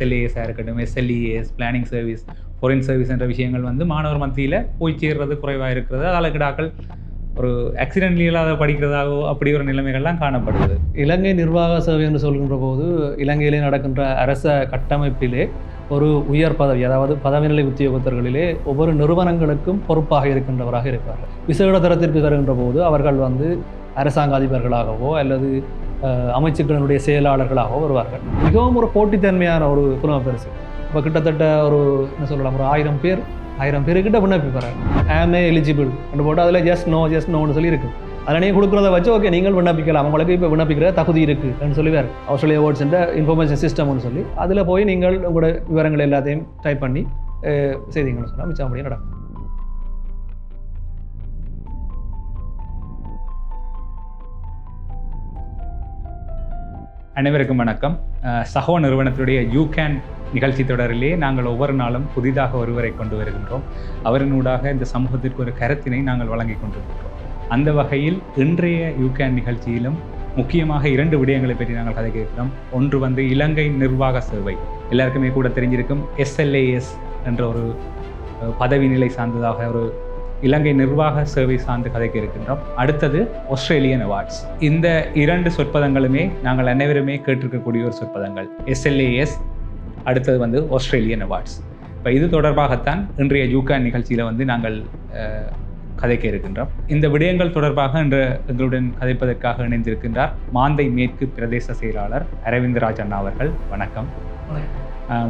எஸ்எல்ஏஎஸாக இருக்கட்டும் SLES planning service foreign service என்ற விஷயங்கள் வந்து மாணவர் மத்தியில் போய் சேர்றது குறைவாக இருக்கிறது. அதால் கிடாக்கள் ஒரு ஆக்சிடென்ட்லி இல்லாத படிக்கிறதாகவோ அப்படி ஒரு நிலைமைகள்லாம் காணப்படுது. இலங்கை நிர்வாக சேவை என்று சொல்கின்ற போது இலங்கையிலே நடக்கின்ற அரச கட்டமைப்பிலே ஒரு உயர் பதவி அதாவது பதவிநிலை உத்தியோகத்தர்களிலே ஒவ்வொரு நிறுவனங்களுக்கும் பொறுப்பாக இருக்கின்றவராக இருப்பார்கள். விசேட தரத்திற்கு தருகின்ற போது அவர்கள் வந்து அரசாங்க அதிபர்களாகவோ அல்லது அமைச்சுக்களுடைய செயலாளர்களாக வருவார்கள். மிகவும் ஒரு போட்டித்தன்மையான ஒரு புலமை பரிசு. இப்போ கிட்டத்தட்ட ஒரு என்ன சொல்லலாம் ஒரு ஆயிரம் பேர் ஆயிரம் பேருக்கிட்ட விண்ணப்பிப்பார்கள் ஆமே எலிஜிபிள் என்று போட்டு அதில் ஜஸ்ட் நோ ஜஸ்ட் நோன்னு சொல்லி இருக்கு. அதில் நீங்கள் கொடுக்குறத வச்சு ஓகே நீங்கள் விண்ணப்பிக்கலாம். உங்களுக்கு இப்போ விண்ணப்பிக்கிற தகுதி இருக்குன்னு சொல்லுவார். ஆஸ்திரேலியா வேர்ட்ஸ்ன்ற இன்ஃபர்மேஷன் சிஸ்டம்னு சொல்லி. அதில் போய் நீங்கள் உங்களோட விவரங்கள் எல்லாத்தையும் டைப் பண்ணி செய்திங்கன்னு சொன்னால் மிச்சம் அப்படியே நடக்கும். அனைவருக்கும் வணக்கம். சகோ நிறுவனத்துடைய யூ கேன் நிகழ்ச்சி தொடரிலே நாங்கள் ஒவ்வொரு நாளும் புதிதாக ஒருவரை கொண்டு வருகின்றோம். அவரினூடாக இந்த சமூகத்திற்கு ஒரு கருத்தினை நாங்கள் வழங்கி கொண்டிருக்கிறோம் அந்த வகையில் இன்றைய யூ கேன் நிகழ்ச்சியிலும் முக்கியமாக இரண்டு விடயங்களை பற்றி நாங்கள் கதை கேட்கிறோம். ஒன்று வந்து இலங்கை நிர்வாக சேவை. எல்லாருக்குமே கூட தெரிஞ்சிருக்கும் எஸ்எல்ஏஎஸ் என்ற ஒரு பதவி நிலை சார்ந்ததாக ஒரு இலங்கை நிர்வாக சேவை சார்ந்து கதைக்கு இருக்கின்றோம். அடுத்தது ஆஸ்திரேலியன் அவார்ட்ஸ் இந்த இரண்டு சொற்பதங்களுமே நாங்கள் அனைவருமே கேட்டிருக்கக்கூடிய ஒரு சொற்பதங்கள். எஸ்எல்ஏஎஸ் அடுத்தது வந்து ஆஸ்திரேலியன் அவார்ட்ஸ் இப்போ இது தொடர்பாகத்தான் இன்றைய யூகான் நிகழ்ச்சியில் வந்து நாங்கள் கதைக்க இருக்கின்றோம். இந்த விடயங்கள் தொடர்பாக இன்று எங்களுடன் கதைப்பதற்காக இணைந்திருக்கின்றார் மாந்தை மேற்கு பிரதேச செயலாளர் அரவிந்தராஜ் அண்ணா அவர்கள். வணக்கம்.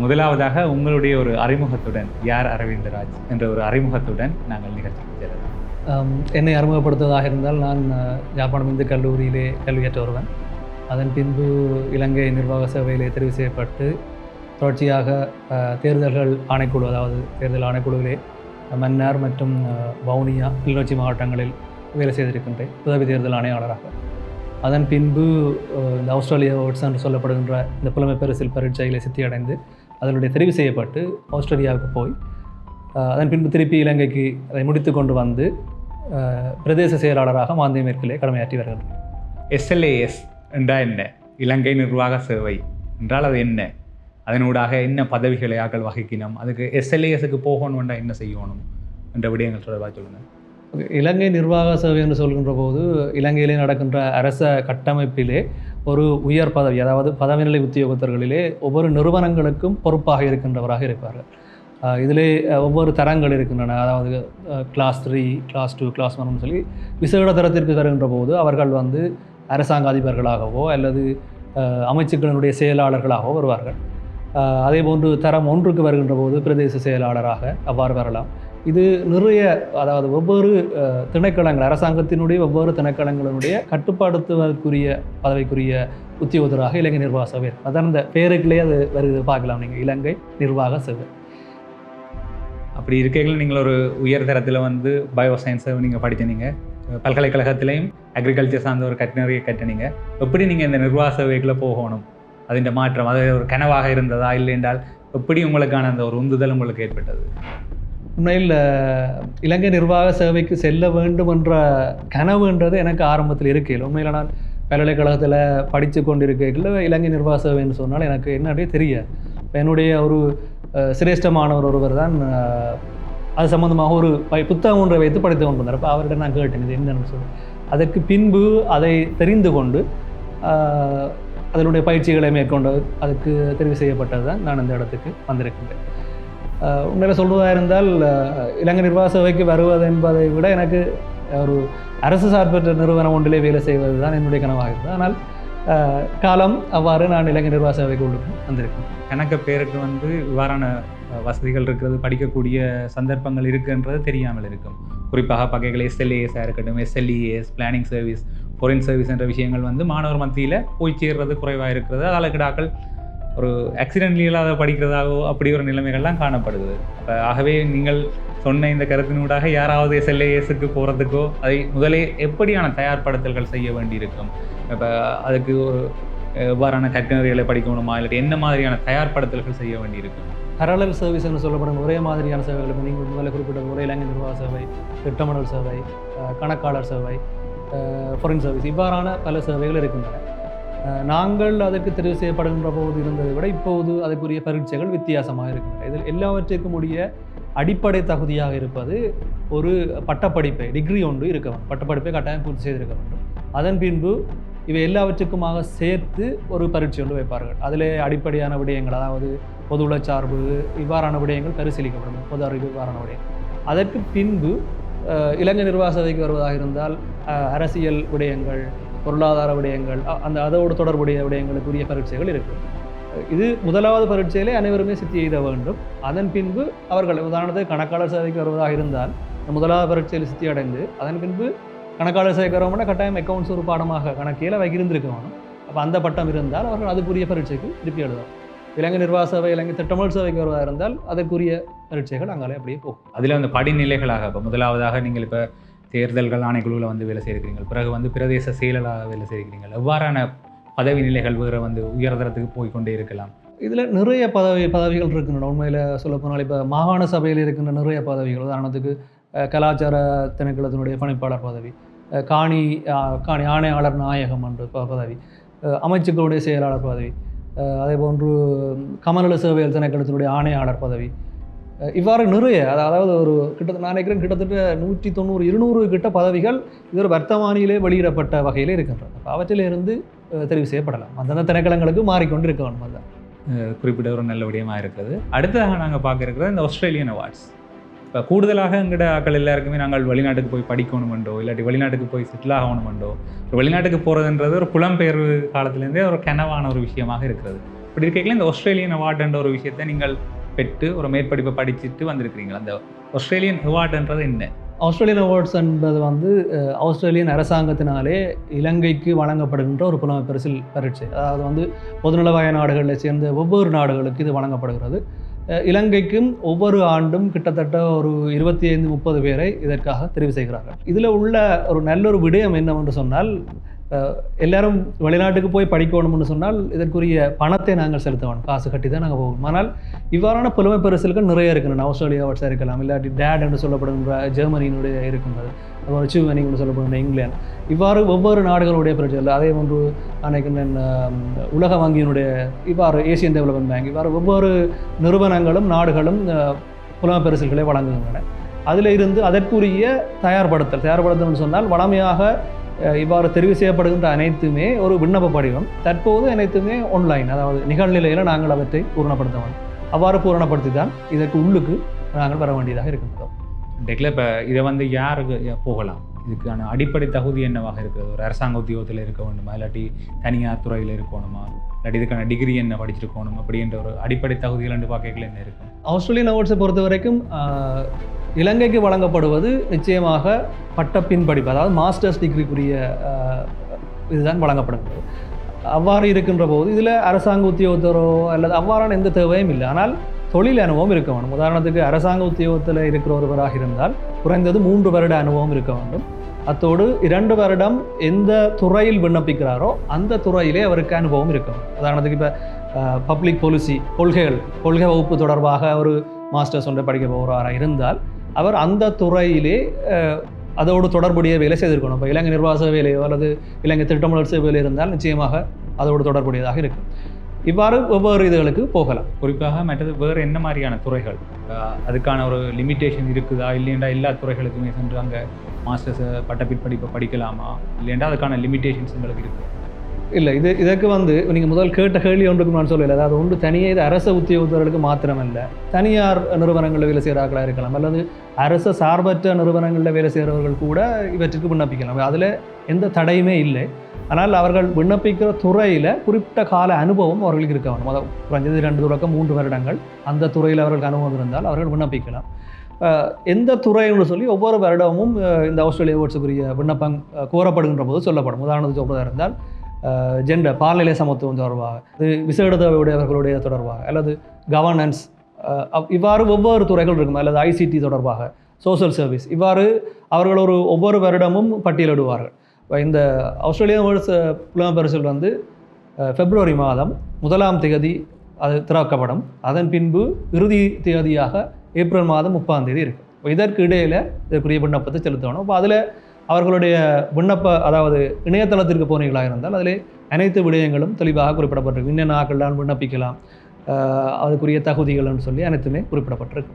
முதலாவதாக உங்களுடைய ஒரு அறிமுகத்துடன் யார் அரவிந்தராஜ் என்ற ஒரு அறிமுகத்துடன் நாங்கள் நிகழ்ச்சிக்கு செல்லலாம். என்னை அறிமுகப்படுத்துவதாக இருந்தால் நான் அஹ், யாழ்ப்பாணம் இந்து கல்லூரியிலே கல்வியற்ற ஒருவன். அதன் பின்பு இலங்கை நிர்வாக சேவையிலே தெரிவு செய்யப்பட்டு தொடர்ச்சியாக தேர்தல்கள் ஆணைக்குழு அதாவது தேர்தல் ஆணைக்குழுவிலே மன்னார் மற்றும் வவுனியா கிளிநொச்சி மாவட்டங்களில் வேலை செய்திருக்கின்றேன். உதவி தேர்தல் ஆணையாளராக. அதன் பின்பு இந்த ஆஸ்திரேலியா ஓட்ஸ் என்று சொல்லப்படுகின்ற இந்த புலமை பரிசில் பரீட்சையில் சித்தியடைந்து அதனுடைய தெரிவு செய்யப்பட்டு ஆஸ்திரேலியாவுக்கு போய் அதன் பின்பு திருப்பி இலங்கைக்கு அதை முடித்து கொண்டு வந்து பிரதேச செயலாளராக மாந்திய மேற்கிலே கடமையாற்றி வருகின்றேன் எஸ்எல்ஏஎஸ் என்றால் என்ன? இலங்கை நிர்வாக சேவை என்றால் அது என்ன? அதனூடாக என்ன பதவிகளை ஆக்கள் வகிக்கணும் அதுக்கு எஸ்எல்ஏஎஸ்க்கு போகணும்னா என்ன செய்யணும்? என்ற விடயங்கள் தொடர்பாக சொல்லுங்கள். இலங்கை நிர்வாக சேவை என்று சொல்கின்ற போது இலங்கையிலே நடக்கின்ற அரச கட்டமைப்பிலே ஒரு உயர் பதவி அதாவது பதவிநிலை உத்தியோகத்தர்களிலே ஒவ்வொரு நிறுவனங்களுக்கும் பொறுப்பாக இருக்கின்றவராக இருப்பார்கள் இதிலே ஒவ்வொரு தரங்கள் இருக்கின்றன. அதாவது class three class two class ஒன்னு சொல்லி விசேட தரத்திற்கு தருகின்ற போது அவர்கள் வந்து அரசாங்க அதிபர்களாகவோ அல்லது அமைச்சுக்களினுடைய செயலாளர்களாகவோ வருவார்கள். அதே போன்று தரம் ஒன்றுக்கு வருகின்ற போது பிரதேச செயலாளராக அவ்வாறு வரலாம். இது நிறைய அதாவது ஒவ்வொரு திணைக்களங்கள் அரசாங்கத்தினுடைய ஒவ்வொரு திணைக்களங்களினுடைய கட்டுப்பாடுத்துவதற்குரிய பதவிக்குரிய உத்தியோகத்தராக இலங்கை நிர்வாக சபை. அதான் இந்த பேருக்குள்ளேயே அது வருது. பார்க்கலாம். நீங்கள் இலங்கை நிர்வாக சபை. அப்படி இருக்கைகள் நீங்கள் ஒரு உயர் தரத்தில் வந்து பயோ சயின்ஸை நீங்கள் படிச்சீங்க பல்கலைக்கழகத்திலையும் அக்ரிகல்ச்சர் சார்ந்த ஒரு கட்டினரியை கட்டினீங்க. எப்படி நீங்கள் இந்த நிர்வாக சேவைக்குள்ளே போகணும்? அதிൻ്റെ மாற்றம் அது ஒரு கனவாக இருந்ததா? இல்லை என்றால் எப்படி உங்களுக்கான அந்த ஒரு உந்துதல் உங்களுக்கு ஏற்பட்டது? உண்மையில் இலங்கை நிர்வாக சேவைக்கு செல்ல வேண்டும் என்ற கனவுன்றது எனக்கு ஆரம்பத்தில் இருக்கையில். உண்மையில் நான் பல்கலைக்கழகத்தில் படித்து கொண்டிருக்கையில் இலங்கை நிர்வாக சேவைன்னு சொன்னால் எனக்கு என்னன்னே தெரியாது. என்னுடைய ஒரு சிரேஷ்டமானவர் ஒருவர் தான் அது சம்மந்தமாக ஒரு பை புத்தகம் ஒன்றை வைத்து படித்து கொண்டு வந்தார் அப்போ அவர்கிட்ட நான் கேட்டேன் இது என்னன்னு சொல்லி. அதற்கு பின்பு அதை தெரிந்து கொண்டு அதனுடைய பயிற்சிகளை மேற்கொண்டு அதுக்கு தெரிவு செய்யப்பட்டது தான் நான் இந்த இடத்துக்கு வந்திருக்கின்றேன். உண்மையில் சொல்வதாக இருந்தால் இலங்கை நிர்வாக சபைக்கு வருவது என்பதை விட எனக்கு ஒரு அரசு சார்பற்ற நிறுவனம் ஒன்றிலே வேலை செய்வது தான் என்னுடைய கனவாக இருந்தது. ஆனால் காலம் அவ்வாறு நான் இலங்கை நிர்வாக சபைக்கு உள்ளுக்கு வந்திருக்கேன். கணக்க பேருக்கு வந்து இவ்வாறான வசதிகள் இருக்கிறது படிக்கக்கூடிய சந்தர்ப்பங்கள் இருக்குன்றது தெரியாமல் இருக்கும். குறிப்பாக பகைகள் எஸ்எல்ஏஎஸாக இருக்கட்டும் SLES planning service foreign service என்ற விஷயங்கள் வந்து மாணவர் மத்தியில் போய் சேர்றது குறைவாக இருக்கிறது. அதால் கிடாக்கள் ஒரு ஆக்சிடென்ட்லி இல்லாத படிக்கிறதாகவோ அப்படி ஒரு நிலைமைகள்லாம் காணப்படுது. அப்போ ஆகவே நீங்கள் சொன்ன இந்த கருத்தினூடாக யாராவது எஸ்எல்ஏஎஸ்க்கு போகிறதுக்கோ அதை முதலே எப்படியான தயார்படுத்தல்கள் செய்ய வேண்டியிருக்கும்? இப்போ அதுக்கு ஒரு எவ்வாறான கற்கனறிகளை படிக்கணுமா? இல்லாட்டி என்ன மாதிரியான தயார்படுத்தல்கள் செய்ய வேண்டியிருக்கும்? பரலல் என்று சொல்லப்படும் ஒரே மாதிரியான சேவைகள் இப்போ நீங்கள் முதல்ல குறிப்பிட்ட ஒரே இலங்கை நிர்வாக சேவை திட்டமிடல் சேவை கணக்காளர் சேவை ஃபாரின் சர்வீஸ் இவ்வாறான பல சேவைகள் இருக்கின்றன. நாங்கள் அதற்கு தெரிவு செய்யப்படுகின்ற போது இருந்ததை விட இப்போது அதற்குரிய பரீட்சைகள் வித்தியாசமாக இருக்கின்றன. இதில் எல்லாவற்றுக்கும் உடைய அடிப்படை தகுதியாக இருப்பது ஒரு பட்டப்படிப்பை டிகிரி ஒன்று இருக்க வேண்டும். பட்டப்படிப்பை கட்டாயம் பூர்த்தி செய்திருக்க வேண்டும். அதன் பின்பு இவை எல்லாவற்றுக்குமாக சேர்த்து ஒரு பரீட்சை ஒன்று வைப்பார்கள். அதிலே அடிப்படையான விடயங்கள் அதாவது பொதுவுள சார்பு இவ்வாறான விடயங்கள் பரிசீலிக்கப்படும் பொது அறிவு இவ்வாறான விடயங்கள். அதற்கு பின்பு இலங்கை நிர்வாக வருவதாக இருந்தால் அரசியல் விடயங்கள் பொருளாதார விடயங்கள் அந்த அதோடு தொடர்புடைய விடயங்களுக்குரிய பரீட்சைகள் இருக்கும். இது முதலாவது பரீட்சையிலே அனைவருமே சித்தி எழுத வேண்டும். அதன் பின்பு அவர்கள் உதாரணத்துக்கு கணக்காளர் சேவைக்கு வருவதாக இருந்தால் முதலாவது பரீட்சையில் சித்தி அடைந்து அதன் பின்பு கணக்காளர் சேவைக்கு வரவங்கன்னா கட்டாயம் அக்கௌண்ட்ஸ் ஒரு பாடமாக கணக்கில் வைக்கிருந்திருக்கணும் அப்போ அந்த பட்டம் இருந்தால் அவர்கள் அதுக்குரிய பரீட்சைக்கு திருப்பி எழுதலாம். இலங்கை நிர்வாக சபை இலங்கை திட்டமிழ் சபைக்கு வருவதாக இருந்தால் அதற்குரிய பரீட்சைகள் அங்காலே அப்படியே போகும். அதில் வந்து படிநிலைகளாக இப்போ முதலாவதாக நீங்கள் இப்போ தேர்தல்கள் ஆணைக்குழுவில் வந்து வேலை செய்திருக்கிறீங்க பிறகு வந்து பிரதேச செயலாளராக வேலை செய்திருக்கிறீங்க எவ்வாறான பதவி நிலைகள் வேறு வந்து உயர்தரத்துக்கு போய் கொண்டே இருக்கலாம்? இதில் நிறைய பதவி பதவிகள் இருக்கின்றன உண்மையில் சொல்லப்போனால் இப்போ மாகாண சபையில் இருக்கின்ற நிறைய பதவிகள் உதாரணத்துக்கு கலாச்சார திணைக்களத்தினுடைய பணிப்பாளர் பதவி காணி காணி ஆணையாளர் நாயகம் என்ற பதவி அமைச்சுக்களுடைய செயலாளர் பதவி அதே போன்று கமநல சேவைகள் திணைக்களத்தினுடைய ஆணையாளர் பதவி. இவ்வாறு நிறைய அதாவது ஒரு கிட்டத்தட்ட நான் நினைக்கிறேன் கிட்டத்தட்ட நூற்றி தொண்ணூறு இருநூறு கிட்ட பதவிகள் இது ஒரு வர்த்தமானியிலே வெளியிடப்பட்ட வகையில் இருக்கின்றன அப்ப அவற்றிலிருந்து தெரிவு செய்யப்படலாம். அந்தந்த திணைக்களங்களுக்கு மாறிக்கொண்டு இருக்க வேண்டும் குறிப்பிட்ட ஒரு நல்ல விடயமாக இருக்குது. அடுத்ததாக நாங்கள் பார்க்க இருக்கிறது இந்த ஆஸ்திரேலியன் அவார்ட்ஸ் இப்போ கூடுதலாக எங்கட ஆக்கள் எல்லாருக்குமே நாங்கள் வெளிநாட்டுக்கு போய் படிக்கணுமெண்டோ இல்லாட்டி வெளிநாட்டுக்கு போய் செட்டில் ஆகணுமெண்டோ வெளிநாட்டுக்கு போகிறதுன்றது ஒரு புலம்பெயர்வு காலத்துலேருந்தே ஒரு கனவான ஒரு விஷயமாக இருக்கிறது. இப்படி இருக்கையில் இந்த ஆஸ்திரேலியன் அவார்டுன்ற ஒரு விஷயத்தை நீங்கள் பெற்று ஒரு மேற்படிப்பை படிச்சுட்டு வந்திருக்கிறீங்களா? அந்த ஆஸ்திரேலியன் அவார்டுன்றது என்ன? ஆஸ்திரேலியன் அவார்ட்ஸ் என்பது வந்து ஆஸ்திரேலியன் அரசாங்கத்தினாலே இலங்கைக்கு வழங்கப்படுகின்ற ஒரு புலமை பரிசில் பரீட்சை. அதாவது வந்து பொதுநலவாய நாடுகளில் சேர்ந்த ஒவ்வொரு நாடுகளுக்கு இது வழங்கப்படுகிறது. இலங்கைக்கும் ஒவ்வொரு ஆண்டும் கிட்டத்தட்ட ஒரு இருபத்தி ஐந்து முப்பது பேரை இதற்காக தெரிவு செய்கிறார்கள். இதில் உள்ள ஒரு நல்ல ஒரு விடயம் என்னவென்று சொன்னால் எல்லாரும் வெளிநாட்டுக்கு போய் படிக்கணும்னு சொன்னால் இதற்குரிய பணத்தை நாங்கள் செலுத்த வேணும் காசு கட்டி தான் நாங்கள் போவோம் ஆனால் இவ்வாறான புலமை பரிசல்கள் நிறைய இருக்கின்றன ஆஸ்திரேலியா அவார்ட்ஸாக இருக்கலாம் இல்லாட்டி டேட் என்று சொல்லப்படுகின்ற ஜெர்மனியினுடைய இருக்கின்றது. அப்புறம் சிவனி என்று சொல்லப்படுகின்ற இங்கிலாந்து. இவ்வாறு ஒவ்வொரு நாடுகளுடைய பிரச்சனை அதே போன்று அன்றைக்கு உலக வங்கியினுடைய இவ்வாறு ஏசியன் டெவலப்மெண்ட் பேங்க் இவ்வாறு ஒவ்வொரு நிறுவனங்களும் நாடுகளும் அஹ், வழங்குகின்றன. அதில் இருந்து அதற்குரிய தயார்படுத்தல் தயார்படுத்தல்னு சொன்னால் வளமையாக இவ்வாறு தெரிவு செய்யப்படுகின்ற அனைத்துமே ஒரு விண்ணப்ப படிவம். தற்போது அனைத்துமே ஆன்லைன் அதாவது நிகழ்நிலையில் நாங்கள் அவற்றை பூரணப்படுத்த வேண்டும். அவ்வாறு பூரணப்படுத்தி தான் இதற்கு உள்ளுக்கு நாங்கள் வர வேண்டியதாக இருக்கின்றோம். டெக்ல இப்போ இதை வந்து யாருக்கு போகலாம்? இதுக்கான அடிப்படை தகுதி என்னவாக இருக்கிறது? ஒரு அரசாங்க உத்தியோகத்தில் இருக்க வேண்டுமா? இல்லாட்டி தனியார் துறையில் இருக்கணுமா இல்லாட்டி இதுக்கான டிகிரி என்ன படிச்சிருக்கணும் அப்படின்ற ஒரு அடிப்படை தகுதிகள் பார்க்கல என்ன இருக்கும்? ஆஸ்திரேலியன் அவார்ட்ஸை பொறுத்த வரைக்கும் இலங்கைக்கு வழங்கப்படுவது நிச்சயமாக பட்டப்பின் படிப்பு அதாவது மாஸ்டர்ஸ் டிகிரிக்குரிய இதுதான் வழங்கப்படுகிறது. அவ்வாறு இருக்கின்ற போது இதில் அரசாங்க உத்தியோகத்தரோ அல்லது அவ்வாறான எந்த தேவையும் இல்லை. ஆனால் தொழில் அனுபவம் இருக்க வேண்டும். உதாரணத்துக்கு அரசாங்க உத்தியோகத்தில் இருக்கிற ஒருவராக இருந்தால் குறைந்தது மூன்று வருட அனுபவம் இருக்க வேண்டும். அத்தோடு இரண்டு வருடம் எந்த துறையில் விண்ணப்பிக்கிறாரோ அந்த துறையிலே அவருக்கு அனுபவம் இருக்கும் உதாரணத்துக்கு இப்போ பப்ளிக் பாலிசி கொள்கைகள் கொள்கை வகுப்பு தொடர்பாக ஒரு மாஸ்டர்ஸ் ஒன்றை படிக்க போகிறாராக இருந்தால் அவர் அந்த துறையிலே அதோடு தொடர்புடைய வேலை செய்திருக்கணும். இப்போ இலங்கை நிர்வாக வேலையோ அல்லது இலங்கை திட்டமிடல் சேவையில் இருந்தால் நிச்சயமாக அதோடு தொடர்புடையதாக இருக்கும். இவ்வாறு ஒவ்வொரு இதுகளுக்கு போகலாம். குறிப்பாக மற்றது வேறு என்ன மாதிரியான துறைகள்? அதுக்கான ஒரு லிமிட்டேஷன் இருக்குதா? இல்லையண்டா எல்லா துறைகளுக்குமே சென்று அங்கே மாஸ்டர்ஸ் பட்டப்பின் படிப்பை படிக்கலாமா? இல்லையண்டா அதுக்கான லிமிட்டேஷன்ஸ் உங்களுக்கு இருக்குது இல்லை இது இதற்கு வந்து நீங்கள் முதல் கேட்ட கேள்வி ஒன்றுக்கு நான் சொல்லலை அதாவது ஒன்று தனியே இது அரச உத்தியோகத்தர்களுக்கு மாத்திரமல்ல. தனியார் நிறுவனங்களில் வேலை செய்கிறார்களாக இருக்கலாம். அல்லது அரச சார்பற்ற நிறுவனங்களில் வேலை செய்கிறவர்கள் கூட இவற்றுக்கு விண்ணப்பிக்கலாம் அதில் எந்த தடையுமே இல்லை. ஆனால் அவர்கள் விண்ணப்பிக்கிற துறையில் குறிப்பிட்ட கால அனுபவம் அவர்களுக்கு இருக்க வேணும் அதாவது குறைஞ்சது ரெண்டு தொடக்கம் மூன்று வருடங்கள் அந்த துறையில் அவர்களுக்கு அனுபவம் இருந்தால் அவர்கள் விண்ணப்பிக்கலாம். எந்த துறைன்னு சொல்லி ஒவ்வொரு வருடமும் இந்த ஆஸ்திரேலியா ஓட்ஸுக்குரிய விண்ணப்பம் கோரப்படுகின்ற போது சொல்லப்படும். உதாரணத்துக்கு சொல்வதாக இருந்தால் ஜெண்டர் பால்நிலை சமத்துவம் தொடர்பாக இது விசேடதையுடையவர்களுடைய தொடர்பாக அல்லது கவர்னன்ஸ் இவ்வாறு ஒவ்வொரு துறைகள் இருக்கும். அல்லது ஐசிடி தொடர்பாக சோசியல் சர்வீஸ் இவ்வாறு அவர்கள் ஒரு ஒவ்வொரு வருடமும் பட்டியலிடுவார்கள். இந்த ஆஸ்திரேலியா வேர்ல்ட்ஸ் புலமை பரிசில் வந்து ஃபெப்ரவரி பிப்ரவரி மாதம் முதலாம் தேதி அது திறக்கப்படும். அதன் பின்பு இறுதி தேதியாக ஏப்ரல் மாதம் முப்பாம் தேதி இருக்கு. இப்போ இதற்கு இடையில் இதற்குரிய விண்ணப்பத்தை செலுத்தணும். இப்போ அதில் அவர்களுடைய விண்ணப்ப அதாவது இணையதளத்திற்கு போனீர்களாக இருந்தால் அதில் அனைத்து விடயங்களும் தெளிவாக குறிப்பிடப்பட்டிருக்கு. இன்னென்ன ஆக்கள்லாம் விண்ணப்பிக்கலாம். அதுக்குரிய தகுதிகள்னு சொல்லி அனைத்துமே குறிப்பிடப்பட்டிருக்கு.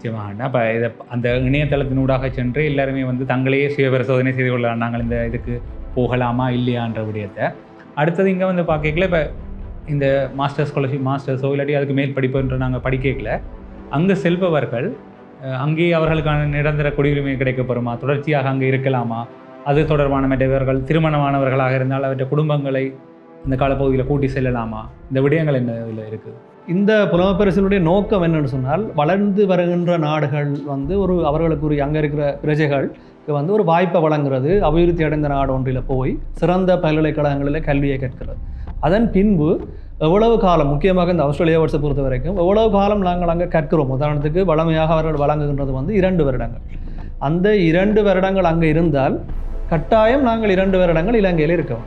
நிச்சயமாக. இப்போ இதை அந்த இணையதளத்தினூடாக சென்று எல்லாருமே வந்து தங்களையே சுய பரிசோதனை செய்து கொள்ளலாம் நாங்கள் இந்த இதுக்கு போகலாமா இல்லையான்ற விடயத்தை. அடுத்தது இங்கே வந்து பார்க்கல இப்போ இந்த மாஸ்டர் ஸ்காலர்ஷிப் மாஸ்டர்ஸோ இல்லாட்டி அதுக்கு மேல் படிப்புன்ற நாங்கள் படிக்கல அங்கே செல்பவர்கள் அங்கேயே அவர்களுக்கான நிரந்தர குடியுரிமை கிடைக்கப்பெறுமா தொடர்ச்சியாக அங்கே இருக்கலாமா? அது தொடர்பான மற்றவர்கள் திருமணமானவர்களாக இருந்தால் அவற்றை குடும்பங்களை இந்த காலப்பகுதியில் கூட்டி செல்லலாமா? இந்த விடயங்கள் என்ன இதில் இருக்குது இந்த புலமைப்பரிசினுடைய நோக்கம் என்னன்னு சொன்னால் வளர்ந்து வருகின்ற நாடுகள் வந்து ஒரு அவர்களுக்குரிய அங்கே இருக்கிற பிரஜைகள் வந்து ஒரு வாய்ப்பை வழங்குறது அபிவிருத்தி அடைந்த நாடு ஒன்றில் போய் சிறந்த பல்கலைக்கழகங்களில் கல்வியை கற்கிறது. அதன் பின்பு எவ்வளவு காலம் முக்கியமாக இந்த ஆஸ்திரேலியா வருஷத்தை பொறுத்த வரைக்கும் எவ்வளவு காலம் நாங்கள் அங்கே கற்கிறோம்? உதாரணத்துக்கு வளமையாக அவர்கள் வழங்குகின்றது வந்து இரண்டு வருடங்கள். அந்த இரண்டு வருடங்கள் அங்கே இருந்தால் கட்டாயம் நாங்கள் இரண்டு வருடங்கள் இலங்கையில் இருக்கோம்.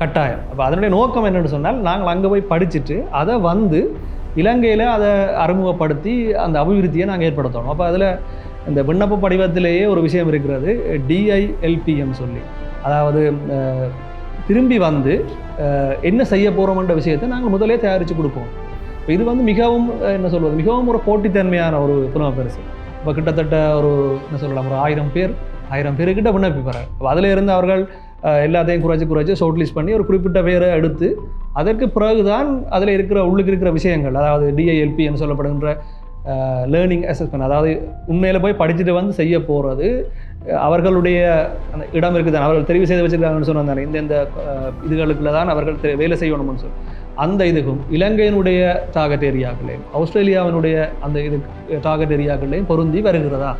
கட்டாயம். அப்போ அதனுடைய நோக்கம் என்னென்னு சொன்னால் நாங்கள் அங்கே போய் படிச்சுட்டு அதை வந்து இலங்கையில் அதை அறிமுகப்படுத்தி அந்த அபிவிருத்தியை நாங்கள் ஏற்படுத்தணும். அப்போ அதில் இந்த விண்ணப்ப படிவத்திலேயே ஒரு விஷயம் இருக்கிறது டிஐஎல்பிஎம் சொல்லி. அதாவது திரும்பி வந்து என்ன செய்ய போகிறோம்ன்ற விஷயத்தை நாங்கள் முதலே தயாரித்து கொடுப்போம். இப்போ இது வந்து மிகவும் என்ன சொல்வது மிகவும் ஒரு போட்டித்தன்மையான ஒரு புலமை பரிசு இப்போ கிட்டத்தட்ட ஒரு என்ன சொல்லலாம் ஒரு ஆயிரம் பேர் ஆயிரம் பேருக்கிட்ட விண்ணப்பிப்பார் அப்போ அதில் இருந்து அவர்கள் எல்லாத்தையும் குறைச்சி குறைச்சி ஷார்ட் லிஸ்ட் பண்ணி ஒரு குறிப்பிட்ட பேரை எடுத்து அதற்கு பிறகுதான் அதில் இருக்கிற உள்ளுக்கு இருக்கிற விஷயங்கள் அதாவது டிஐஎல்பி என்று சொல்லப்படுகின்ற லேர்னிங் அசஸ்மெண்ட் அதாவது உண்மையில் போய் படிச்சுட்டு வந்து செய்ய போகிறது அவர்களுடைய அந்த இடம் இருக்குது அவர்கள் தெரிவு செய்து வச்சிருக்காங்கன்னு சொன்னாங்க இந்த இந்த இதுகளுக்குள்ள தான் அவர்கள் வேலை செய்யணும்னு சொல்லி. அந்த இதுக்கும் இலங்கையினுடைய டார்கெட் ஏரியாக்களையும் ஆஸ்திரேலியாவினுடைய அந்த இது டார்கெட் ஏரியாக்களையும் பொருந்தி வருகிறதா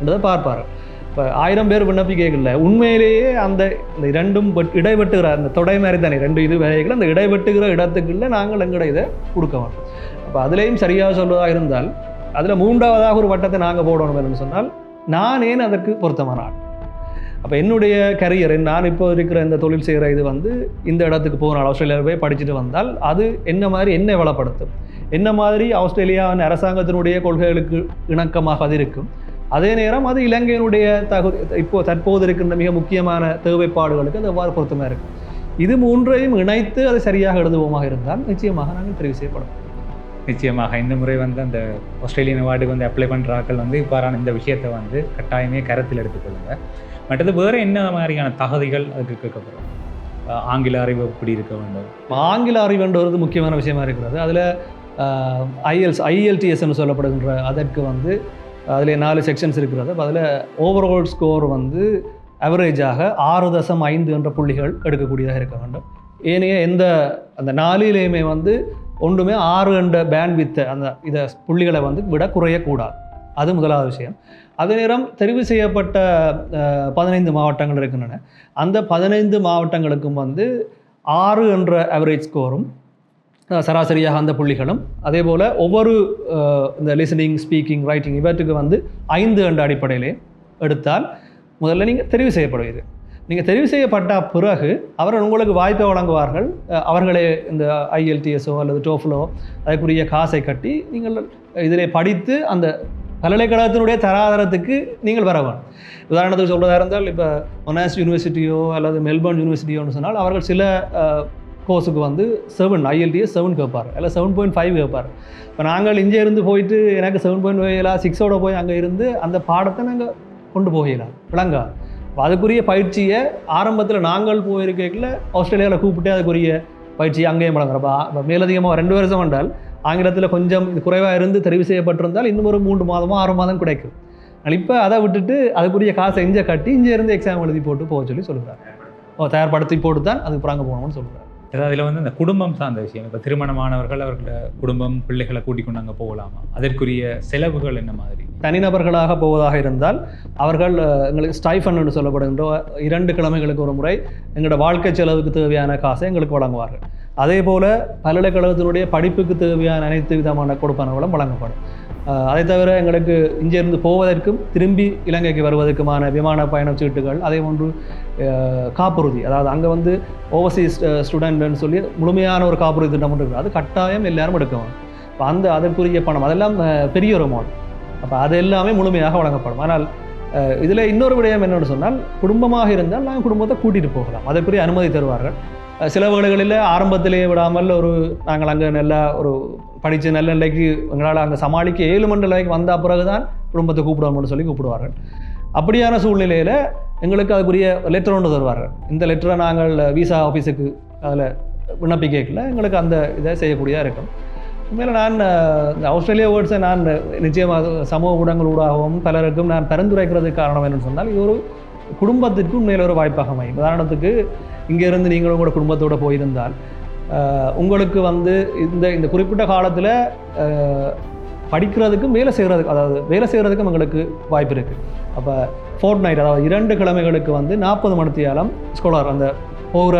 என்றதை பார்ப்பார்கள். இப்போ ஆயிரம் பேர் விண்ணப்பிக்கைகளில் உண்மையிலேயே அந்த இந்த இரண்டும் பட் இடைவெட்டுகிற அந்த தொடை மாதிரி தானே ரெண்டு இது வேலைகள் அந்த இடைவெட்டுகிற இடத்துக்குள்ள நாங்கள் எங்கட இதை கொடுக்க மாட்டோம். அப்போ அதுலேயும் சரியாக சொல்வதாக இருந்தால் அதில் மூன்றாவதாக ஒரு வட்டத்தை நாங்கள் போடணும் என்னன்னு சொன்னால் நான் ஏன் அதற்கு பொருத்தமான ஆள் அப்போ என்னுடைய கரியர் நான் இப்போ இருக்கிற இந்த தொழில் செய்கிற இது வந்து இந்த இடத்துக்கு போகணும் ஆஸ்திரேலியாவில் போய் படிச்சுட்டு வந்தால் அது என்ன மாதிரி என்ன வளப்படுத்தும்? என்ன மாதிரி ஆஸ்திரேலியாவின் அரசாங்கத்தினுடைய கொள்கைகளுக்கு இணக்கமாக அது இருக்கும்? அதே நேரம் அது இலங்கையினுடைய தகுதி இப்போ தற்போது இருக்கின்ற மிக முக்கியமான தேவைப்பாடுகளுக்கு அது எவ்வாறு பொருத்தமாக இருக்கும் இது மூன்றையும் இணைத்து அது சரியாக எழுதுவோமாக இருந்தால் நிச்சயமாக நாங்கள் தெரிவு செய்யப்படும். நிச்சயமாக. இந்த முறை வந்து அந்த ஆஸ்திரேலியன் அவார்டுக்கு வந்து அப்ளை பண்ணுற ஆட்கள் வந்து இவ்வாறான இந்த விஷயத்தை வந்து கட்டாயமே கருத்தில் எடுத்துக்கொள்ளுங்க. மற்றது வேறு என்ன மாதிரியான தகுதிகள் அதுக்கு கேட்கப்படும்? ஆங்கில அறிவு எப்படி இருக்க வேண்டும்? ஆங்கில அறிவுன்றது முக்கியமான விஷயமா இருக்கிறது. அதில் ஐஎல்ஸ் ஐஎல்டிஎஸ்ன்னு சொல்லப்படுகின்ற அதற்கு வந்து அதில் நாலு செக்ஷன்ஸ் இருக்கிறது. அதில் ஓவரால் ஸ்கோர் வந்து அவரேஜாக ஆறு தசம் ஐந்து என்ற புள்ளிகள் எடுக்கக்கூடியதாக இருக்க வேண்டும். ஏனைய எந்த அந்த நாலிலேயுமே வந்து ஒன்றுமே ஆறு என்ற பேண்ட் வித்த அந்த இதை புள்ளிகளை வந்து விட குறையக்கூடாது. அது முதலாவது விஷயம். அதே நேரம் தெரிவு செய்யப்பட்ட பதினைந்து மாவட்டங்கள் இருக்கின்றன. அந்த பதினைந்து மாவட்டங்களுக்கும் வந்து ஆறு என்ற அவரேஜ் ஸ்கோரும் சராசரியாக அந்த புள்ளிகளும். அதே போல் ஒவ்வொரு இந்த லிசனிங் ஸ்பீக்கிங் ரைட்டிங் இவற்றுக்கு வந்து ஐந்து என்ற அடிப்படையிலே எடுத்தால் முதல்ல நீங்கள் தெரிவு செய்யப்படுவீர்கள் நீங்கள் தெரிவு செய்யப்பட்ட பிறகு அவர்கள் உங்களுக்கு வாய்ப்பை வழங்குவார்கள். அவர்களே இந்த ஐஎல்டிஎஸோ அல்லது டோஃப்லோ அதற்குரிய காசை கட்டி நீங்கள் இதிலே படித்து அந்த பல்கலைக்கழகத்தினுடைய தராதரத்துக்கு நீங்கள் வர வேணும் உதாரணத்துக்கு சொல்வதாக இருந்தால் இப்போ ஒனாஸ் யூனிவர்சிட்டியோ அல்லது மெல்பர்ன் யூனிவர்சிட்டியோன்னு சொன்னால் அவர்கள் சில கோர்ஸுக்கு வந்து செவன் ஐஎல்டிஎஸ் செவன் கேட்பார் இல்லை செவன் பாயிண்ட் ஃபைவ் கேட்பார் இப்போ நாங்கள் இங்கே இருந்து போயிட்டு எனக்கு செவன் பாயிண்ட் ஃபைவ்ல சிக்ஸோட போய் அங்கே இருந்து அந்த பாடத்தை நாங்கள் கொண்டு போகலாம் விளங்கா? அதுக்குரிய பயிற்சியை ஆரம்பத்தில் நாங்கள் போயிருக்கல ஆஸ்திரேலியாவில் கூப்பிட்டு அதுக்குரிய பயிற்சியை அங்கேயும் வழங்குறோம் இப்போ மேலதிகமாக ரெண்டு வருஷம் வந்தால் ஆங்கிலத்தில் கொஞ்சம் இது குறைவாக இருந்து தெரிவு செய்யப்பட்டிருந்தால் இன்னும் ஒரு மூன்று மாதமோ ஆறு மாதம் கிடைக்கும். ஆனால் இப்போ அதை விட்டுட்டு அதுக்குரிய காசை இங்கே கட்டி இங்கே இருந்து எக்ஸாம் எழுதி போட்டு போக சொல்லி சொல்லுறாரு ஓ தயார்படுத்தி போட்டு தான் அதுக்கு அப்புறம் அங்கே போகணும்னு சொல்லுறாரு அதில் வந்து இந்த குடும்பம் சார்ந்த விஷயம். இப்போ திருமணமானவர்கள் அவர்களோட குடும்பம் பிள்ளைகளை கூட்டிக் கொண்டு அங்கே போகலாமா? அதற்குரிய செலவுகள் என்ன மாதிரி? தனிநபர்களாக போவதாக இருந்தால் அவர்கள் எங்களுக்கு ஸ்டைஃபன் என்று சொல்லப்படுகின்ற இரண்டு கிழமைகளுக்கு ஒரு முறை எங்களோட வாழ்க்கை செலவுக்கு தேவையான காசை எங்களுக்கு வழங்குவார்கள். அதே போல் பல்கலைக்கழகத்தினுடைய படிப்புக்கு தேவையான அனைத்து விதமான கொடுப்பனங்களும் வழங்கப்படும். அதை தவிர எங்களுக்கு இங்கிருந்து போவதற்கும் திரும்பி இலங்கைக்கு வருவதற்குமான விமான பயணச் சீட்டுகள் அதே போன்று காப்புறுதி. அதாவது அங்கே வந்து ஓவர்சீஸ் ஸ்டூடெண்ட்னு சொல்லி முழுமையான ஒரு காப்புறுதி திட்டம் ஒன்று இருக்குது. அது கட்டாயம் எல்லாரும் எடுக்கணும் அப்போ அந்த அதற்குரிய பணம் அதெல்லாம் பெரிய ஒரு அமௌண்ட் அப்போ அது எல்லாமே முழுமையாக வழங்கப்படும். ஆனால் இதில் இன்னொரு விடயம் என்னென்னு சொன்னால் குடும்பமாக இருந்தால் நாங்கள் குடும்பத்தை கூட்டிகிட்டு போகலாம். அதற்குரிய அனுமதி தருவார்கள். சில வீடுகளில் ஆரம்பத்திலேயே விடாமல் ஒரு நாங்கள் அங்கே நல்லா ஒரு படித்து நல்ல நிலைக்கு எங்களால் அங்கே சமாளிக்க ஏழு மணி நிலைக்கு வந்த பிறகு தான் குடும்பத்தை கூப்பிடுவோம்னு சொல்லி கூப்பிடுவார்கள். அப்படியான சூழ்நிலையில் எங்களுக்கு அதுக்குரிய லெட்டர் ஒன்று தருவார்கள். இந்த லெட்டரை நாங்கள் விசா ஆஃபீஸுக்கு அதில் விண்ணப்பிக்கல எங்களுக்கு அந்த இதை செய்யக்கூடியதாக இருக்கும். உண்மையில் நான் இந்த ஆஸ்திரேலியா வேர்ட்ஸை நான் நிச்சயமாக சமூக ஊடகங்கள் ஊடாகவும் பலருக்கும் நான் பரிந்துரைக்கிறதுக்கு காரணம் என்னன்னு சொன்னால் இது ஒரு குடும்பத்திற்கு உண்மையில் ஒரு வாய்ப்பாக அமையும். உதாரணத்துக்கு இங்கேருந்து நீங்கள் உங்களோட குடும்பத்தோடு போயிருந்தால் உங்களுக்கு வந்து இந்த இந்த குறிப்பிட்ட காலத்தில் படிக்கிறதுக்கும் வேலை செய்கிறதுக்கு அதாவது வேலை செய்கிறதுக்கும் எங்களுக்கு வாய்ப்பு இருக்குது அப்போ ஃபோர்ட் நைட் அதாவது இரண்டு கிழமைகளுக்கு வந்து நாற்பது மணித்தியாலம் ஸ்காலர் அந்த போகிற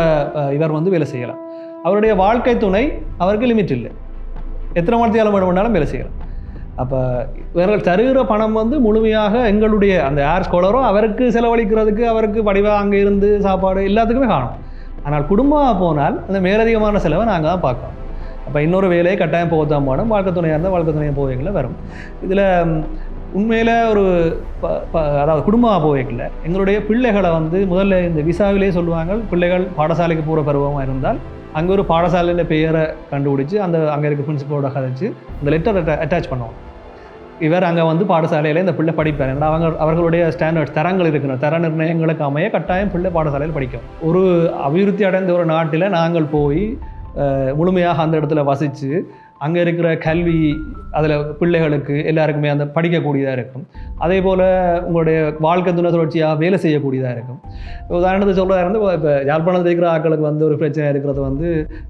இவர் வந்து வேலை செய்யலாம். அவருடைய வாழ்க்கை துணை அவருக்கு லிமிட் இல்லை. எத்தனை மணித்தியாலம் வேணும் வேணாலும் வேலை செய்யலாம். அப்போ இவர்கள் தருகிற பணம் வந்து முழுமையாக எங்களுடைய அந்த ஏர் ஸ்காலரோ அவருக்கு செலவழிக்கிறதுக்கு அவருக்கு வடிவாக அங்கே இருந்து சாப்பாடு எல்லாத்துக்குமே காணும். ஆனால் குடும்பமாக போனால் அந்த மேலதிகமான செலவை நாங்கள் தான் பார்க்கணும். அப்போ இன்னொரு வேலையை கட்டாயம் போகத்தான் போனோம் வாழ்க்கை துணையாக இருந்தால் வாழ்க்கை துணையை போவைகளை வரும். இதில் உண்மையில் ஒரு ப- அதாவது குடும்பமாக போவீங்கள எங்களுடைய பிள்ளைகளை வந்து முதல்ல இந்த விசாவிலே சொல்லுவாங்க. பிள்ளைகள் பாடசாலைக்கு போகிற பருவமாக இருந்தால் அங்கே ஒரு பாடசாலையில் பெயரை கண்டுபிடிச்சி அந்த அங்கே இருக்க பிரின்சிபலோட கதைச்சு அந்த லெட்டர் அட்டாச் பண்ணுவோம் இவர் அங்கே வந்து பாடசாலையில் இந்த பிள்ளை படிப்பார். ஏன்னா அவங்க அவர்களுடைய ஸ்டாண்டர்ட்ஸ் தரங்கள் இருக்கணும் தர நிர்ணயங்களுக்கு அமைய கட்டாயம் பிள்ளை பாடசாலையில் படிக்கும். ஒரு அபிவிருத்தி அடைந்த ஒரு நாட்டில் நாங்கள் போய் முழுமையாக அந்த இடத்துல வசித்து அங்கே இருக்கிற கல்வி அதில் பிள்ளைகளுக்கு எல்லாருக்குமே அந்த படிக்கக்கூடியதாக இருக்கும். அதே போல் உங்களுடைய வாழ்க்கை துணை தொடர்ச்சியாக வேலை செய்யக்கூடியதாக இருக்கும். உதாரணத்துக்கு சொல்கிறதா இருந்து இப்போ யாழ்ப்பாணத்தில் இருக்கிற ஆக்களுக்கு வந்து ஒரு பிரச்சனை இருக்கிறது வந்து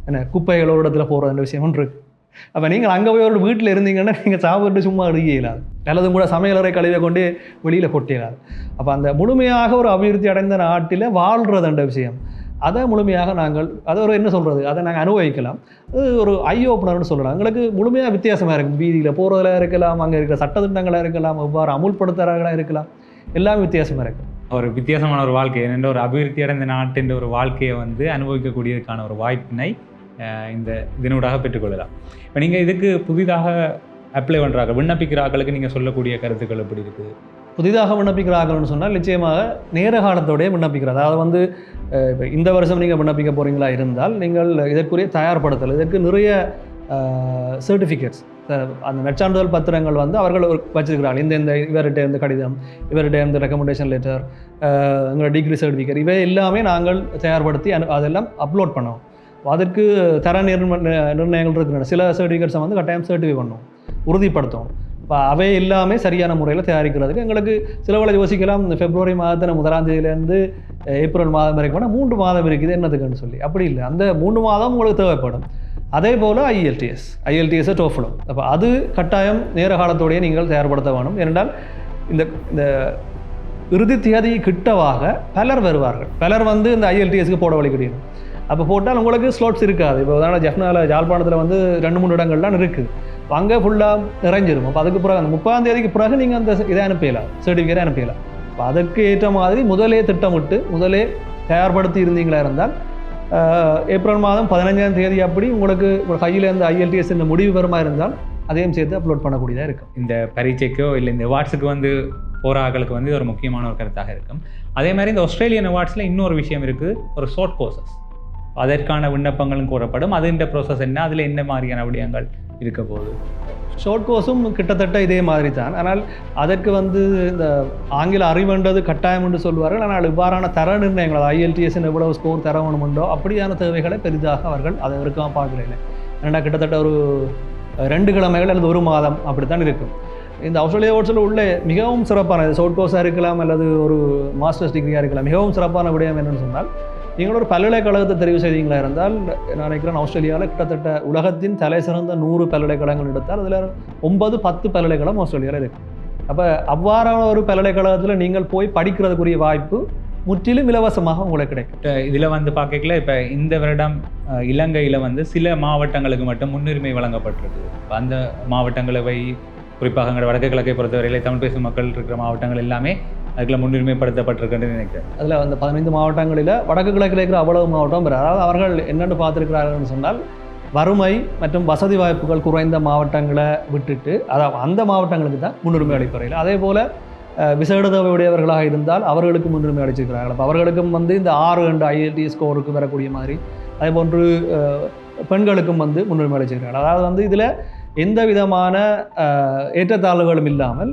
என்ன குப்பைகள் ஒரு இடத்துல போகிற விஷயம் இருக்கு. அப்போ நீங்கள் அங்கே போய் ஒரு வீட்டில் இருந்தீங்கன்னா நீங்கள் சாப்பிட்டு சும்மா இயலாது. நல்லது கூட சமையலறை கழிவை கொண்டு வெளியில் கொட்டிடலாது அப்போ அந்த முழுமையாக ஒரு அபிவிருத்தி அடைந்த நாட்டில் வாழ்கிறது என்ற விஷயம். அதை முழுமையாக நாங்கள் அதை ஒரு என்ன சொல்கிறது அதை நாங்கள் அனுபவிக்கலாம். அது ஒரு ஐ ஓப்பனர்னு சொல்லலாம். எங்களுக்கு முழுமையாக வித்தியாசமாக இருக்கும். வீதியில் போகிறதுல இருக்கலாம் அங்கே இருக்கிற சட்டத்திட்டங்களாக இருக்கலாம் எவ்வாறு அமுல்படுத்துகிறார்களாக இருக்கலாம் எல்லாமே வித்தியாசமாக இருக்கும். ஒரு வித்தியாசமான ஒரு வாழ்க்கை என்ற ஒரு அபிவிருத்தி அடைந்த நாட்டின் ஒரு வாழ்க்கையை வந்து அனுபவிக்கக்கூடியதுக்கான ஒரு வாய்ப்பினை இந்த இதனூடாக பெற்றுக்கொள்ளலாம். இப்போ நீங்கள் இதுக்கு புதிதாக அப்ளை பண்ணுறாங்க விண்ணப்பிக்கிறார்களுக்கு நீங்கள் சொல்லக்கூடிய கருத்துக்கள் எப்படி இருக்குது புதிதாக விண்ணப்பிக்கிறார்கள்னு சொன்னால் நிச்சயமாக நேர காலத்தோடய விண்ணப்பிக்கிறார். அதாவது வந்து இப்போ இந்த வருஷம் நீங்கள் விண்ணப்பிக்க போகிறீங்களா இருந்தால் நீங்கள் இதற்குரிய தயார்படுத்தல் இதற்கு நிறைய சர்டிஃபிகேட்ஸ் அந்த நற்சான்றிதழ் பத்திரங்கள் வந்து அவர்கள் ஒரு வச்சிருக்கிறாங்க இந்த இந்த இவர்கிட்ட இருந்து கடிதம் இவர்கிட்ட இருந்து ரெக்கமெண்டேஷன் லெட்டர் எங்களோட டிகிரி சர்டிஃபிகேட் இவை எல்லாமே நாங்கள் தயார்படுத்தி அனு அதெல்லாம் அப்லோட் பண்ணோம் அதற்கு தர நிர்ண நிர்ணயங்கள் இருக்கின்றன. சில சர்டிஃபிகேட்ஸை வந்து கட்டாயம் சர்டிஃபை பண்ணுவோம். உறுதிப்படுத்தும் இப்போ அவை எல்லாமே சரியான முறையில் தயாரிக்கிறதுக்கு எங்களுக்கு சிலவளை யோசிக்கலாம். இந்த பிப்ரவரி மாதத்தில் முதலாம் தேதியிலேருந்து ஏப்ரல் மாதம் வரைக்கும் போனால் மூன்று மாதம் இருக்குது என்னதுக்குன்னு சொல்லி. அப்படி இல்லை. அந்த மூன்று மாதம் உங்களுக்கு தேவைப்படும். அதே போல் ஐஎல்டிஎஸ் ஐஎல்டிஎஸை டோஃபலோ அப்போ அது கட்டாயம் நேர காலத்தோடைய நீங்கள் தயார்படுத்த வேணும். ஏனென்றால் இந்த இந்த இறுதி தேதி கிட்டவாக பலர் வருவார்கள். பலர் வந்து இந்த ஐஎல்டிஎஸ்க்கு போட வழி கிடையாது அப்போ போட்டால் உங்களுக்கு ஸ்லோட்ஸ் இருக்காது. இப்போ உதாரணம் ஜெஃப்னாவில் ஜாழ்ப்பாணத்தில் வந்து ரெண்டு மூணு இடங்கள்லாம் இருக்குது அப்போ அங்கே ஃபுல்லாக நிறைஞ்சிரும். அப்போ அதுக்கு பிறகு அந்த முப்பதாம் தேதிக்கு பிறகு நீங்கள் அந்த இதை அனுப்பிடலாம் சர்டிஃபிகேட் அனுப்பிடலாம் அப்போ அதற்கு ஏற்ற மாதிரி முதலே திட்டமிட்டு முதலே தயார்படுத்தி இருந்தீங்களா இருந்தால் ஏப்ரல் மாதம் பதினஞ்சாம் தேதி அப்படி உங்களுக்கு உங்கள் கையில் இருந்த ஐஎல்டிஎஸ் இந்த முடிவு பெறுமா இருந்தால் அதையும் சேர்த்து அப்லோட் பண்ணக்கூடியதாக இருக்கும். இந்த பரீட்சைக்கோ இல்லை இந்த வாட்ஸுக்கு வந்து போகிற வந்து ஒரு முக்கியமான ஒரு கருத்தாக இருக்கும். அதே மாதிரி இந்த ஆஸ்திரேலியன் அவார்ட்ஸில் இன்னொரு விஷயம் இருக்குது. ஒரு ஷார்ட் கோர்சஸ் அதற்கான விண்ணப்பங்களும் கூறப்படும். அதுன்ற ப்ரோசஸ் என்ன? அதில் என்ன மாதிரியான விடயங்கள் இருக்க போகுது? ஷார்ட் கோர்ஸும் கிட்டத்தட்ட இதே மாதிரி தான் ஆனால் அதற்கு வந்து இந்த ஆங்கில அறிவுன்றது கட்டாயம் என்று சொல்வார்கள். ஆனால் இவ்வாறான தர நிர்ணயங்கள் ஐஎல்டிஎஸ்ன்னு எவ்வளவு ஸ்கோர் தர வேணுமென்றோ அப்படியான தேவைகளை பெரிதாக அவர்கள் அதை இருக்காம பார்க்கல ஏன்னா கிட்டத்தட்ட ஒரு ரெண்டு கிழமைகள் அல்லது ஒரு மாதம் அப்படித்தான் இருக்கும். இந்த ஆஸ்திரேலியா ஓட்ஸில் உள்ள மிகவும் சிறப்பான ஷார்ட் கோர்ஸாக இருக்கலாம் அல்லது ஒரு மாஸ்டர்ஸ் டிகிரியாக இருக்கலாம் மிகவும் சிறப்பான விடயம் என்னென்னு சொன்னால் நீங்கள் ஒரு பல்கலைக்கழகத்தை தெரிவு செய்தீங்களா இருந்தால் நான் நினைக்கிறேன் ஆஸ்திரேலியாவில் கிட்டத்தட்ட உலகத்தின் தலை சிறந்த நூறு பல்கலைக்கழகங்கள் எடுத்தால் அதில் ஒன்பது பத்து பல்கலைக்கழகம் ஆஸ்திரேலியாவில் இருக்குது அப்போ அவ்வாறான ஒரு பல்கலைக்கழகத்தில் நீங்கள் போய் படிக்கிறதுக்குரிய வாய்ப்பு முற்றிலும் இலவசமாக உங்களுக்கு கிடைக்கும். இதில் வந்து பார்க்கல இப்போ இந்த வருடம் இலங்கையில் வந்து சில மாவட்டங்களுக்கு மட்டும் முன்னுரிமை வழங்கப்பட்டிருக்கு. அந்த மாவட்டங்களை வை குறிப்பாக எங்கள் வடக்கு கிழக்கை பொறுத்தவரையில் தமிழ் பேசும் மக்கள் இருக்கிற மாவட்டங்கள் எல்லாமே அதுக்குள்ள முன்னுரிமைப்படுத்தப்பட்டிருக்குன்னு நினைக்கிறேன். அதில் அந்த பதினைந்து மாவட்டங்களில் வடக்கு கிழக்கில் இருக்கிற அவ்வளவு மாவட்டம் பெற அதாவது அவர்கள் என்னென்னு பார்த்துருக்கிறார்கள்னு சொன்னால் வறுமை மற்றும் வசதி வாய்ப்புகள் குறைந்த மாவட்டங்களை விட்டுட்டு அதாவது அந்த மாவட்டங்களுக்கு தான் முன்னுரிமை அளிப்பறையில். அதே போல் அஹ், இருந்தால் அவர்களுக்கு முன்னுரிமை அளிச்சிருக்கிறார்கள். அப்போ அவர்களுக்கும் வந்து இந்த ஆறு ரெண்டு ஐஎல்டி ஸ்கோருக்கு வரக்கூடிய மாதிரி அதே போன்று பெண்களுக்கும் வந்து முன்னுரிமை அளிச்சிருக்கிறார்கள். அதாவது வந்து இதில் எந்த விதமான ஏற்றத்தாழ்வுகளும் இல்லாமல்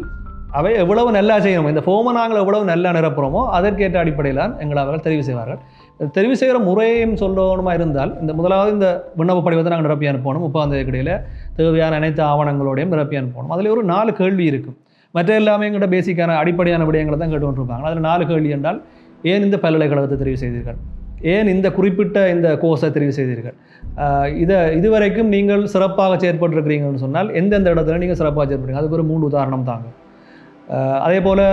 அவை எவ்வளவு நல்லா செய்யணும் இந்த ஃபோமை நாங்கள் எவ்வளவு நல்லா நிரப்புறோமோ அதற்கேற்ற அடிப்படையில் தான் எங்களை அவர்கள் தெரிவு செய்வார்கள். தெரிவு செய்கிற முறையும் சொல்லணுமா இருந்தால் இந்த முதலாவது இந்த விண்ணப்ப படிவத்தை நாங்கள் நிரப்பி அனுப்பணும். முப்பாம் தேதிக்கிடையில் தேவையான அனைத்து ஆவணங்களோடையும் நிரப்பி அனுப்பணும். அதில் ஒரு நாலு கேள்வி இருக்கும். மற்ற எல்லாமே எங்கள்கிட்ட பேசிக்கான அடிப்படையான விடயங்களை தான் கேட்டு கொண்டிருப்பாங்க. அதில் நாலு கேள்வி என்றால் ஏன் இந்த பல்கலைக்கழகத்தை தெரிவு செய்தீர்கள்? ஏன் இந்த குறிப்பிட்ட இந்த கோர்ஸை தெரிவு செய்தீர்கள்? இதை இதுவரைக்கும் நீங்கள் சிறப்பாக செயற்பட்டிருக்கிறீங்கன்னு சொன்னால் எந்தெந்த இடத்துல நீங்கள் சிறப்பாக செயற்படுறீங்க அதுக்கு ஒரு மூணு உதாரணம் தாங்க. அதே போல்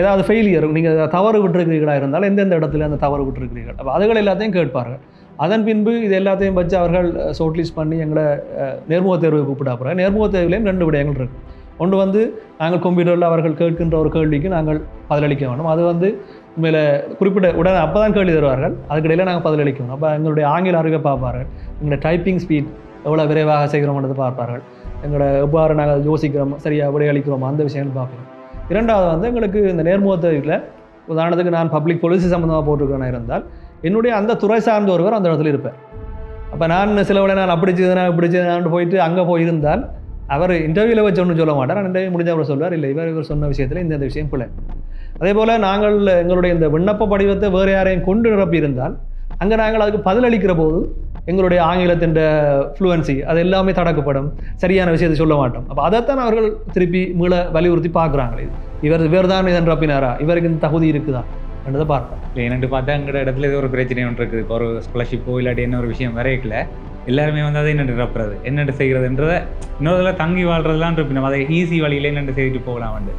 ஏதாவது ஃபெயிலியர் நீங்கள் தவறு விட்டுருக்கிறீர்களா இருந்தால் எந்தெந்த இடத்துல அந்த தவறு விட்டுருக்கிறீர்கள்? அப்போ அதுகள் எல்லாத்தையும் கேட்பார்கள். அதன் பின்பு இது எல்லாத்தையும் வச்சு அவர்கள் ஷோர்ட்லிஸ்ட் பண்ணி எங்களை நேர்முக தேர்வு கூப்பிடாப்புற நேர்முக தேர்விலையும் ரெண்டு விடயங்கள் இருக்குது ஒன்று வந்து நாங்கள் கம்ப்யூட்டரில் அவர்கள் கேட்கின்ற ஒரு கேள்விக்கு நாங்கள் பதிலளிக்க வேண்டும். அது வந்து உண்மையில் குறிப்பிட்ட உடனே அப்போ தான் கேள்வி தருவார்கள். அதுக்கிடையில் நாங்கள் பதிலளிக்கணும். அப்போ எங்களுடைய ஆங்கில அறிவை பார்ப்பார்கள். எங்களுடைய டைப்பிங் ஸ்பீட் எவ்வளோ விரைவாக செய்கிறோம்ன்றது பார்ப்பார்கள். எங்களோட எவ்வாறு நாங்கள் யோசிக்கிறோம் சரியாக விடையளிக்கிறோம் அந்த விஷயங்கள் பார்ப்போம் இரண்டாவது வந்து எங்களுக்கு இந்த நேர்முகத்தில் உதாரணத்துக்கு நான் பப்ளிக் பாலிசி சம்மந்தமாக போட்டிருக்கிறேன் இருந்தால் என்னுடைய அந்த துறை சார்ந்த ஒருவர் அந்த இடத்துல இருப்பேன் அப்போ நான் சில விட நான் அப்படி செய்தேன் இப்படி செய்தேன் போயிட்டு அங்கே போயிருந்தால் அவர் இன்டர்வியூவில் வச்சு ஒன்றும் சொல்ல மாட்டார். இன்டர்வியூ முடிஞ்ச அவர் சொல்வார் இல்லை இவர் இவர் சொன்ன விஷயத்தில் இந்த இந்த விஷயம் பிள்ளை அதே போல் நாங்கள் எங்களுடைய இந்த விண்ணப்ப படிவத்தை வேறு யாரையும் கொண்டு நிரப்பியிருந்தால் அங்கே நாங்கள் அதுக்கு பதிலளிக்கிற போது எங்களுடைய ஆங்கிலத்தின் ஃப்ளூவன்சி அது எல்லாமே தடக்கப்படும். சரியான விஷயத்தை சொல்ல மாட்டோம். அப்போ அதைத்தான் அவர்கள் திருப்பி மீள வலியுறுத்தி பார்க்குறாங்களே. இவர் இவர் தான் இதன் ரப்பினாரா இவருக்கு இந்த தகுதி இருக்குதா? என்றதை பார்ப்போம். இல்லை பார்த்தா எங்களோட இடத்துல ஏதோ ஒரு பிரச்சனை ஒன்று இருக்குது. இப்போ ஒரு ஸ்காலர்ஷிப்போ இல்லாட்டி என்ன ஒரு விஷயம் வரையக்கல. எல்லாருமே வந்து அதை என்னென்று ரப்புறது என்னென்று செய்கிறதுன்றதை இன்னொரு தங்கி வாழ்றதுலாம் இருப்பினோம் அதை ஈஸி வழியில் என்னென்று செய்துட்டு போகலாம் வந்து.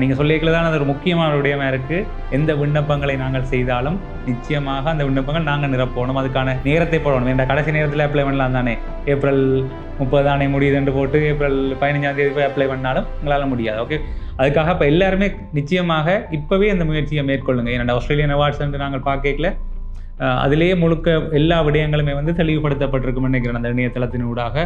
நீங்கள் சொல்லியிருக்கிறது தான் அது ஒரு முக்கியமான ஒரு விடயமா இருக்குது எந்த விண்ணப்பங்களை நாங்கள் செய்தாலும் நிச்சயமாக அந்த விண்ணப்பங்கள் நாங்கள் நிரப்பணும். அதுக்கான நேரத்தை போடணும். இந்த கடைசி நேரத்தில் அப்ளை பண்ணலாம் தானே. ஏப்ரல் முப்பது தானே முடியுதுன்னு போட்டு ஏப்ரல் பதினஞ்சாம் தேதி போய் அப்ளை பண்ணாலும் எங்களால் முடியாது. ஓகே அதுக்காக இப்போ எல்லாருமே நிச்சயமாக இப்போவே அந்த முயற்சியை மேற்கொள்ளுங்க. ஏன்னா ஆஸ்திரேலியன் அவார்ட்ஸ் வந்து நாங்கள் பார்க்கல. அதிலேயே முழுக்க எல்லா விடயங்களுமே வந்து தெளிவுபடுத்தப்பட்டிருக்கும் நினைக்கிறேன். அந்த இணையதளத்தின் ஊடாக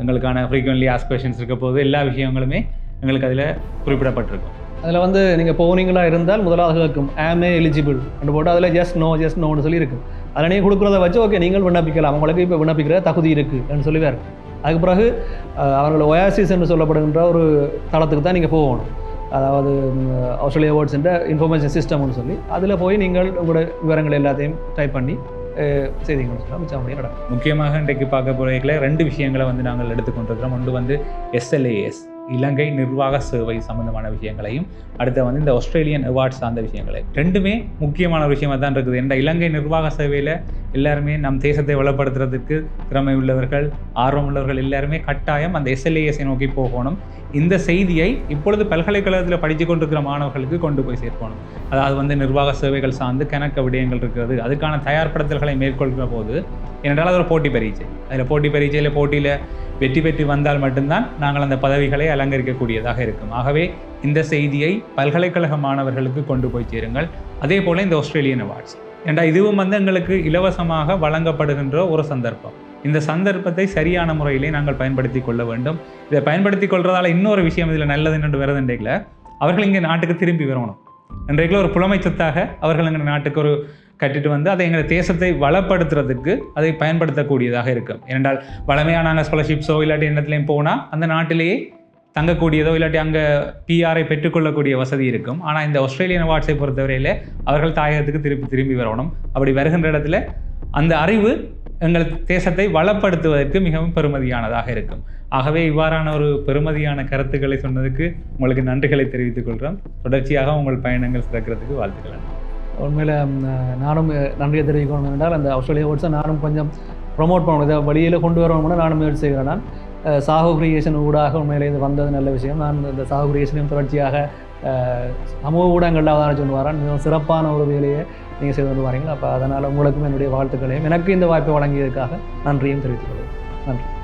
எங்களுக்கான ஃப்ரீக்வெண்ட்லி ஆஸ்பிரேஷன்ஸ் இருக்க போது எல்லா விஷயங்களுமே எங்களுக்கு அதில் குறிப்பிடப்பட்டிருக்கும். அதில் வந்து நீங்கள் போனீங்களா இருந்தால் முதலாவது கேட்கும் ஆமே எலிஜிபிள் என்று போட்டு அதில் ஜஸ்ட் நோ ஜஸ்ட் நோன்னு சொல்லி இருக்கும் அதில் நீங்கள் கொடுக்குறத வச்சு ஓகே நீங்கள் விண்ணப்பிக்கலாம். உங்களுக்கு இப்போ விண்ணப்பிக்கிற தகுதி இருக்குன்னு சொல்லி வேறு. அதுக்கு பிறகு அவர்கள் ஒயாசிஸ் என்று சொல்லப்படுகின்ற ஒரு தளத்துக்கு தான் நீங்கள் போகணும். அதாவது ஆஸ்திரேலியா வேர்ட்ஸ்ன்ற இன்ஃபர்மேஷன் சிஸ்டம்னு சொல்லி அதில் போய் நீங்கள் உங்களோட விவரங்கள் எல்லாத்தையும் டைப் பண்ணி மிச்சம் நடக்கும்? முக்கியமாக இன்றைக்கு பார்க்க போகிறீங்களே ரெண்டு விஷயங்களை வந்து நாங்கள் எடுத்துக்கொண்டிருக்கிறோம். ஒன்று வந்து எஸ்எல்ஏஎஸ் இலங்கை நிர்வாக சேவை சம்பந்தமான விஷயங்களையும் அடுத்து வந்து இந்த ஆஸ்திரேலியன் அவார்ட்ஸ் சார்ந்த விஷயங்களை. ரெண்டுமே முக்கியமான விஷயமாக தான் இருக்குது. இந்த இலங்கை நிர்வாக சேவையில் எல்லாருமே நம் தேசத்தை வளப்படுத்துறதுக்கு திறமை உள்ளவர்கள் ஆர்வம் உள்ளவர்கள் எல்லாருமே கட்டாயம் அந்த எஸ்எல்ஏஎஸை நோக்கி போகணும். இந்த செய்தியை இப்பொழுது பல்கலைக்கழகத்தில் படித்து கொண்டிருக்கிற மாணவர்களுக்கு கொண்டு போய் சேர்க்கணும். அதாவது வந்து நிர்வாக சேவைகள் சார்ந்து கணக்க விடயங்கள் இருக்கிறது. அதுக்கான தயார்படுத்தல்களை மேற்கொள்கிற போது ஏனென்றால் அது ஒரு போட்டி பரீட்சை. அதில் போட்டி பரீட்சையில் போட்டியில் வெற்றி பெற்று வந்தால் மட்டும்தான் நாங்கள் அந்த பதவிகளை அலங்கரிக்கக்கூடியதாக இருக்கும். ஆகவே இந்த செய்தியை பல்கலைக்கழக மாணவர்களுக்கு கொண்டு போய் சேருங்கள். அதே போல் இந்த ஆஸ்திரேலியன் அவார்ட்ஸ் ஏண்டா இதுவும் வந்து எங்களுக்கு இலவசமாக வழங்கப்படுகின்ற ஒரு சந்தர்ப்பம். இந்த சந்தர்ப்பத்தை சரியான முறையிலே நாங்கள் பயன்படுத்தி கொள்ள வேண்டும். இதை பயன்படுத்தி கொள்றதால இன்னொரு விஷயம் இதில் நல்லது என்று வருதுன்றீங்கள அவர்கள் இங்கே நாட்டுக்கு திரும்பி வரணும். இன்றைக்குள்ள ஒரு புலமை சொத்தாக அவர்கள் எங்கள் நாட்டுக்கு ஒரு கட்டிட்டு வந்து அதை எங்கள் தேசத்தை வளப்படுத்துறதுக்கு அதை பயன்படுத்தக்கூடியதாக இருக்கும் ஏனென்றால் வளமையாக நாங்கள் ஸ்காலர்ஷிப்ஸோ இல்லாட்டி என்னத்துலேயும் போனால் அந்த நாட்டிலேயே தங்கக்கூடியதோ இல்லாட்டி அங்கே பிஆரை பெற்றுக்கொள்ளக்கூடிய வசதி இருக்கும். ஆனால் இந்த ஆஸ்திரேலியன் அவார்ட்ஸை பொறுத்தவரையில் அவர்கள் தாயகத்துக்கு திருப்பி திரும்பி வரணும். அப்படி வருகின்ற இடத்துல அந்த அறிவு எங்கள் தேசத்தை வளப்படுத்துவதற்கு மிகவும் பெருமதியானதாக இருக்கும். ஆகவே இவ்வாறான ஒரு பெருமதியான கருத்துக்களை சொன்னதுக்கு உங்களுக்கு நன்றிகளை தெரிவித்துக் கொள்கிறோம். தொடர்ச்சியாக உங்கள் பயணங்கள் சிறக்கிறதுக்கு வாழ்த்துக்கள். உண்மையில் நானும் நன்றியை தெரிவிக்கணும் என்றால் அந்த ஆஸ்திரேலியா ஓட்ஸை நானும் கொஞ்சம் ப்ரொமோட் பண்ணணும். இதை வெளியில் கொண்டு கூட நானும் முயற்சி செய்கிறேன். நான் சாகு கிரியேஷன் ஊடாக உண்மையிலே இது வந்தது நல்ல விஷயம். நான் இந்த சாகு கிரியேஷனையும் தொடர்ச்சியாக சமூக ஊடகங்களில் அவதானம் சொல்லி வரேன் மிகவும் சிறப்பான ஒரு வேலையை நீங்கள் செய்து வந்து வரீங்களா அப்போ அதனால் உங்களுக்கும் என்னுடைய வாழ்த்துக்களையும் எனக்கு இந்த வாய்ப்பை வழங்கியதற்காக நன்றியும் தெரிவித்துக் கொள்கிறேன். நன்றி.